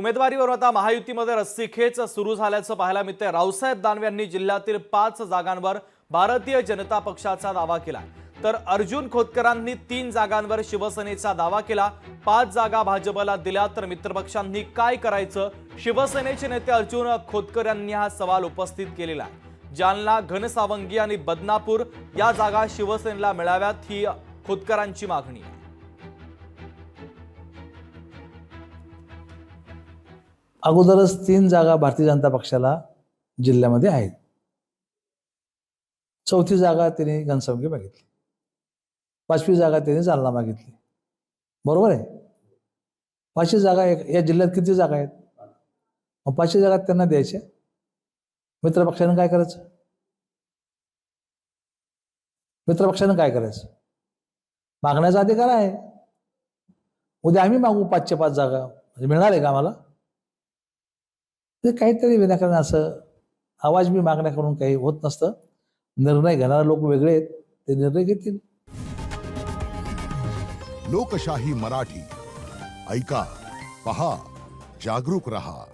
उमेदवारीवर आता महायुतीमध्ये रस्सीखेच सुरू झाल्याचं पाहायला मिळतंय. रावसाहेब दानवे यांनी जिल्ह्यातील पाच जागांवर भारतीय जनता पक्षाचा दावा केला. तर अर्जुन खोतकरांनी तीन जागांवर शिवसेनेचा दावा केला. पाच जागा भाजपला दिल्या तर मित्रपक्षांनी काय करायचं? शिवसेनेचे नेते अर्जुन खोतकर यांनी हा सवाल उपस्थित केलेला आहे. जालना घनसावंगी आणि बदनापूर या जागा शिवसेनेला मिळाव्यात ही खोतकरांची मागणी आहे. अगोदरच तीन जागा भारतीय जनता पक्षाला जिल्ह्यामध्ये आहेत. चौथी जागा त्यांनी घनसावंगी मागितली पाचवी जागा त्यांनी जालना मागितली बरोबर आहे? पाचवी जागा एक- या जिल्ह्यात किती जागा आहेत? मग पाचवी जागा त्यांना द्यायच्या मित्रपक्षानं काय करायचं? मित्रपक्षानं काय करायचं? मागण्याचा अधिकार आहे. उद्या आम्ही मागू पाचशे पाच जागा. म्हणजे मिळणार आहे का आम्हाला? ते काहीतरी विनाकारण असं आवाज मी मागण्या करून काही होत नसतं. निर्णय घेणारे लोक वेगळे आहेत ते निर्णय घेतील. लोकशाही मराठी. ऐका पहा जागरूक रहा.